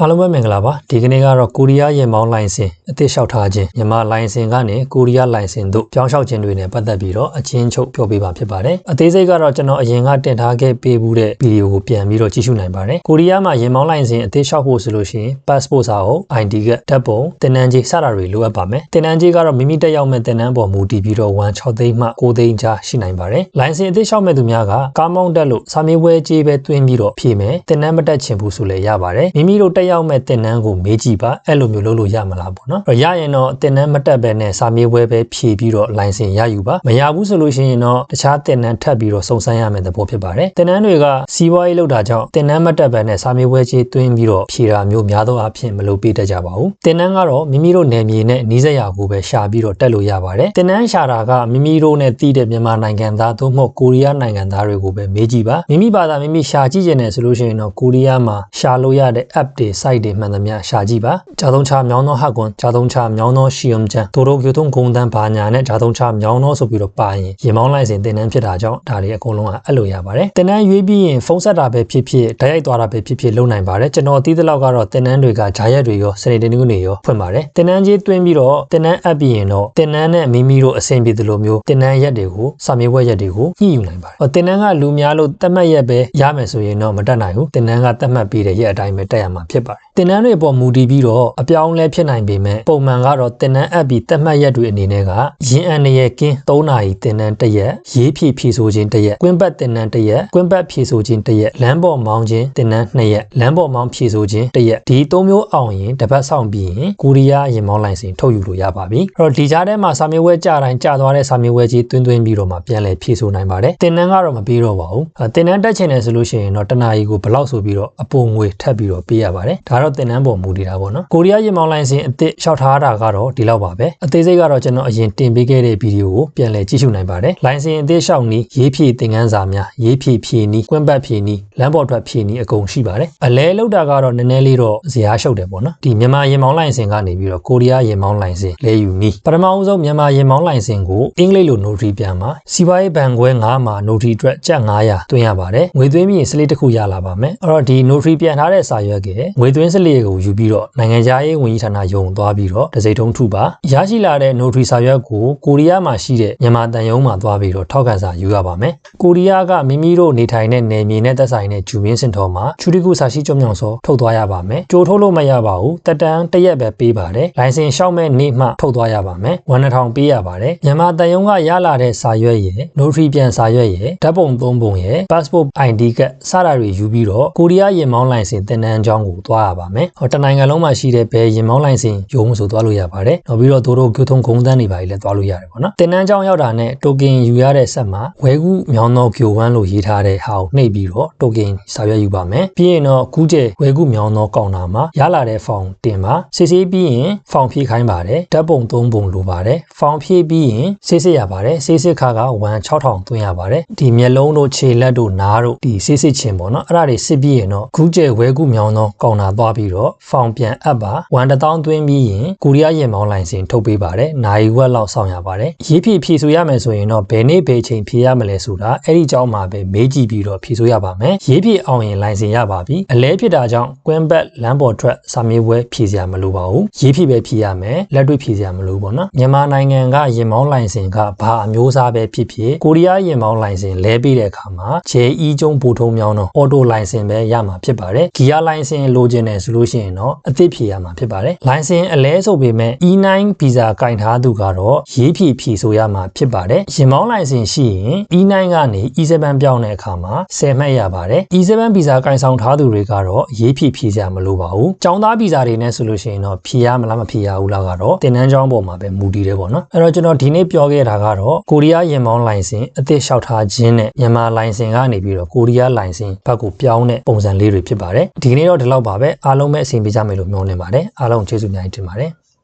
အားလုံးပဲမင်္ဂလာပါဒီကနေ့ကတော့ကိုရီးယားရင်မောင်းလိုင်စင်အသစ်လျှောက်ထားခြင်းမြန်မာလိုင်စင်ကနေကိုရီးယားလိုင်စင်တို့ပြောင်းလျှောက်ခြင်းတွေနဲ့ပတ်သက်ပြီးတော့အချင်းချုပ်ပြောပြပါဖြစ်ပါတယ်အသေးစိတ်ကတော့ကျွန်တော်အရင်ကတင်ထားခဲ့ပေးဘူးတဲ့ဗီဒီယိုကိုပြန်ပြီးတော့ကြည့်ရှုနိုင်ပါတယ်ကိုရီးယားမှာရင်မောင်းလိုင်စင်အသစ်လျှောက်ဖို့ဆိုလို့ရှိရင် passport စာအုပ် ID ကဓာတ်ပုံတင်နန်းကြီးစတာတွေလိုအပ်ပါမယ်တင်နန်းကြီးကတော့မိမိတက်ရောက်မဲ့တင်နန်းပေါ်မူတည်ပြီးတော့16သိန်းမှ9သိန်းကြားရှိနိုင်ပါတယ်လိုင်စင်အသစ်လျှောက်မဲ့သူများကကားမောင်းတက်လို့စာမေးပွဲကြေးပဲတွင်းပြီးတော့ဖြေမယ်တင်နန်းမတက်ချင်ဘူးဆိုလည်းရပါတယ်မိမိတို့တက်ရောက်မဲ့တင်နန်းကိုမေးကြည့်ပါအဲ့လိုမျိုးလုပ်လို့ရမလားပေါ့နော်ရရင်တော့တင်နန်းမတက်ပဲနဲ့စာမေးပွဲပဲဖြေပြီးတော့လိုင်စင်ရယူပါမရဘူးဆိုလို့ရှိရင်တော့တခြားတင်နန်းထပ်ပြီးတော့စုံစမ်းရမယ့်သဘောဖြစ်ပါတယ်တင်နန်းတွေကစီးပွားရေးလုပ်တာကြောင့်တင်နန်းမတက်ပဲနဲ့စာမေးပွဲကြေးတွင်းပြီးတော့ဖြေတာမျိုးများသောအားဖြင့်မလုပ်ပေးတတ်ကြပါဘူးတင်နန်းကတော့မိမိတို့နယ်မြေနဲ့နီးစပ်ရာကိုပဲရှာပြီးတော့တက်လို့ရပါတယ်တင်နန်းရှာတာကမိမိတို့နဲ့တည်တဲ့မြန်မာနိုင်ငံသားသို့မဟုတ်ကိုရီးယားနိုင်ငံသားတွေကိုပဲမေးကြည့်ပါမိမိဘာသာမိမိရှာကြည့်ကျင်တယ်ဆိုလို့ရှိရင်တော့ကိုရီးယားမှာရှာလို့ရတဲ့ app တွေ site တွေမှန်သမျှရှာကြည့်ပါဂျာတုံချမြောင်းသောဟကွန်ဂျာတုံချမြောင်းသောရှီယုံချန်ဒိုရိုကျိုထုံဂုံတန်ဘာညာနဲ့ဂျာတုံချမြောင်းသောဆိုပြီးတော့ပါရင်ရေမောင်းလိုက်စဉ်တင်နန်းဖြစ်တာကြောင့်ဒါတွေအကုန်လုံးကအဲ့လိုရပါတယ်တင်နန်းရွေးပြီးရင်ဖုန်းဆက်တာပဲဖြစ်ဖြစ်ဓာတ်ရိုက်သွားတာပဲဖြစ်ဖြစ်လုပ်နိုင်ပါတယ်ကျွန်တော်သိသလောက်ကတော့တင်နန်းတွေကဂျာရက်တွေရောစနေတင်နူးတွေရောဖွင့်ပါတယ်တင်နန်းကြီးတွင်းပြီးတော့တင်နန်းအပ်ပြီးရင်တော့တင်နန်းနဲ့မိမိတို့အဆင်ပြေသလိုမျိုးတင်နန်းရက်တွေကိုစာမေးပွဲရက်တွေကိုညှိယူနိုင်ပါတယ်တင်နန်းကလူများလို့တတ်မှတ်ရက်ပဲရမယ်ဆိုရင်တော့မတက်နိုင်ဘူးတင်နန်းကတတ်မှတ်ပြီးတဲ့ရက်အတိုင်းပဲတက်ရမှာဖြစ်ပါတယ် တင်နန်းတွေပေါ်မူတည်ပြီးတော့အပြောင်းလဲဖြစ်နိုင်ပေမဲ့ပုံမှန်ကတော့တင်နန်းအပ်ပြီးတက်မှတ်ရက်တွေအနေနဲ့ကရင်းအန်ရဲ့ကင်း3နာရီတင်နန်းတစ်ရက်ရေးဖြည့်ဖြည့်ဆိုခြင်းတစ်ရက်ကွင်းပတ်တင်နန်းတစ်ရက်ကွင်းပတ်ဖြည့်ဆိုခြင်းတစ်ရက်လမ်းပေါ်မောင်းခြင်းတင်နန်း2ရက်လမ်းပေါ်မောင်းဖြည့်ဆိုခြင်းတစ်ရက်ဒီ၃မျိုးအောင်ရင်တစ်ပတ်ဆောင်ပြီးရင်ကိုရီးယားရင်မောင်းလိုင်စင်ထုတ်ယူလို့ရပါပြီအဲ့တော့ဒီကြားထဲမှာစာမေးပွဲကြတိုင်းကြာသွားတဲ့စာမေးပွဲကြီးတွင်းတွင်းပြီးတော့မှပြန်လည်ဖြည့်ဆိုနိုင်ပါတယ်တင်နန်းကတော့မပြီးတော့ပါဘူးတင်နန်းတက်ချင်တယ်ဆိုလို့ရှိရင်တော့တနာရီကိုဘယ်လောက်ဆိုပြီးတော့အပုံငွေထပ်ပြီးတော့ပေးရပါတယ်ဒါတော့တင်နန်းပေါ်မူတည်တာပေါ့နော်ကိုရီးယားရင်မောင်းလိုင်စင်အသစ်လျှောက်ထားတာကတော့ဒီလောက်ပါပဲအသေးစိတ်ကတော့ကျွန်တော်အရင်တင်ပေးခဲ့တဲ့ဗီဒီယိုကိုပြန်လည်ကြည့်ရှုနိုင်ပါတယ်လိုင်စင်အသစ်လျှောက်နီးရေးဖြည့်သင်ခန်းစာများရေးဖြည့်ဖြည့်နီးကွင်းပတ်ဖြည့်နီးလမ်းပေါ်ထွက်ဖြည့်နီးအကုန်ရှိပါတယ်အလဲလောက်တာကတော့နည်းနည်းလေးတော့ဇရာရှုပ်တယ်ပေါ့နော်ဒီမြန်မာရင်မောင်းလိုင်စင်ကနေပြီးတော့ကိုရီးယားရင်မောင်းလိုင်စင်လဲယူနီးပထမအဆုံးမြန်မာရင်မောင်းလိုင်စင်ကိုအင်္ဂလိပ်လို notary ပြန်မှာစီပွားရေးဘဏ်ခွဲ9မှာ notary အတွက်ကျပ်900သွင်းရပါတယ်ငွေသွင်းပြီးရင်စလေးတစ်ခုရလာပါမယ်အဲ့တော့ဒီ notary ပြန်ထားတဲ့စာရွက်ကငွေသွင်းစလေးကိုယူပြီးတော့နိုင်ငံခြားရေးဝန်ကြီးဌာနယုံသွားပြီးတော့တစိထုံးထုပါရရှိလာတဲ့ notary စာရွက်ကိုကိုရီးယားမှာရှိတဲ့မြန်မာတန်ယုံမှာသွားပြီးတော့ထောက်ခံစာယူရပါမယ်ကိုရီးယားကမိမိတို့နေထိုင်တဲ့နယ်မြေနဲ့သက်ဆိုင်တဲ့ဂျူမင်းစင်တော်မှာချူရီကူစာရှိကြုံမြောင်စောထုတ်သွားရပါမယ်ကြိုထုတ်လို့မရပါဘူးတက်တန်းတစ်ရက်ပဲပေးပါတယ်လိုင်စင်ရှောက်မဲ့နေ့မှထုတ်သွားရပါမယ်ဝန်ထောင်ပေးရပါတယ်မြန်မာတန်ယုံကရလာတဲ့စာရွက်ရယ် notary ပြန်စာရွက်ရယ်ဓာတ်ပုံသုံးပုံရယ် passport ID ကစတာတွေယူပြီးတော့ကိုရီးယားရင်မောင်းလိုင်စင်တင်နန်းကျောင်းကိုသွားရပါမယ်ဟောတနိုင်ငံလုံးမှာရှိတဲ့ဘယ်ရင်မောင်းလိုင်စင်ရုံးဆိုသွားလို့ရပါတယ်နောက်ပြီးတော့တို့တို့ကျိုးထုံဂုံတန်းတွေပါလည်းသွားလို့ရတယ်ပေါ့နော်တင်နန်းကျောင်းရောက်တာနဲ့တိုကင်ယူရတဲ့ဆက်မှာဝဲကူမြောင်းသောကျိုဝမ်းလို့ရေးထားတဲ့ဟာကိုနှိပ်ပြီးတော့တိုကင်စာရွက်ယူပါမယ်ပြီးရင်တော့ကူးကျဲဝဲကူမြောင်းသောကောင်တာမှာရလာတဲ့ဖောင်တင်ပါစစ်ဆေးပြီးရင်ဖောင်ဖြည့်ခိုင်းပါတယ်ဓာတ်ပုံသုံးပုံလိုပါတယ်ဖောင်ဖြည့်ပြီးရင်ဆေးစစ်ရပါတယ်ဆေးစစ်ခါက1 6000သွင်းရပါတယ်ဒီမျက်လုံးတို့ခြေလက်တို့နားတို့ဒီဆေးစစ်ခြင်းပေါ့နော်အဲ့ဒါတွေစစ်ပြီးရင်တော့ကူးကျဲဝဲကူမြောင်းသောကောင်တာသွားပြီးတော့ဖောင်ပြန်အပ်ပါ1000သွင်းပြီးရင်ကိုရီးယားရင်မောင်းလိုင်စင်ထုတ်ပေးပါတယ်။နိုင်ဝက်လောက်ဆောင်ရပါတယ်။ရေးဖြည့်ဖြည့်ဆိုရမယ်ဆိုရင်တော့ဘယ်နေ့ဘယ်ချိန်ဖြည့်ရမလဲဆိုတာအဲ့ဒီကြောင်းမှာပဲမေးကြည့်ပြီးတော့ဖြည့်ဆိုရပါမယ်။ရေးဖြည့်အောင်ရင်လိုင်စင်ရပါပြီ။အလဲဖြစ်တာကြောင့်ကွင်းဘက်လမ်းပေါ်ထွက်စာမေးပွဲဖြည့်စရာမလိုပါဘူး။ရေးဖြည့်ပဲဖြည့်ရမယ်။လက်တွေ့ဖြည့်စရာမလိုပါနော်။မြန်မာနိုင်ငံကရင်မောင်းလိုင်စင်ကဘာအမျိုးအစားပဲဖြစ်ဖြစ်ကိုရီးယားရင်မောင်းလိုင်စင်လဲပေးတဲ့အခါမှာ JE ကျုံပို့ထုံးမြောင်းတော့အော်တိုလိုင်စင်ပဲရမှာဖြစ်ပါတယ်။ဂီယာလိုင်စင်လိုချင်တယ်ဆိုလို့ရှိရင်တော့အသစ်ဖြည့်ရမှာဖြစ်ပါတယ်။လိုင်စင်အလဲဆိုပေမဲ့ E9 ဗီဇာကင်ထားသူကတော့ရေးဖြည့်ဖြည့်ဆိုရမှာဖြစ်ပါတယ်။ရင်မောင်းလိုင်စင်ရှိရင် E9 ကနေ E7 ပြောင်းတဲ့အခါမှာ10မှတ်ရပါတယ်။ E7 ဗီဇာကင်ဆောင်ထားသူတွေကတော့ရေးဖြည့်ဖြည့်စရာမလိုပါဘူး။ចောင်းသားဗီဇာတွေနဲ့ဆိုလို့ရှိရင်တော့ဖြည့်ရမလားမဖြည့်ရဘူးလားကတော့တင်နန်းကျောင်းပေါ်မှာပဲမူတည်တယ်ပေါ့နော်။အဲ့တော့ကျွန်တော်ဒီနေ့ပြောခဲ့တာကတော့ကိုရီးယားရင်မောင်းလိုင်စင်အသစ်လျှောက်ထားခြင်းနဲ့မြန်မာလိုင်စင်ကနေပြီးတော့ကိုရီးယားလိုင်စင်ဘက်ကိုပြောင်းတဲ့ပုံစံလေးတွေဖြစ်ပါတယ်။ဒီကနေ့တော့ဒီလောက်ပါပဲ။အားလုံးပဲအဆင်ပြေကြမယ်လို့မျှော်လင့်ပါတယ်။အားလုံးကျေးဇူးများတင်ပါတယ်။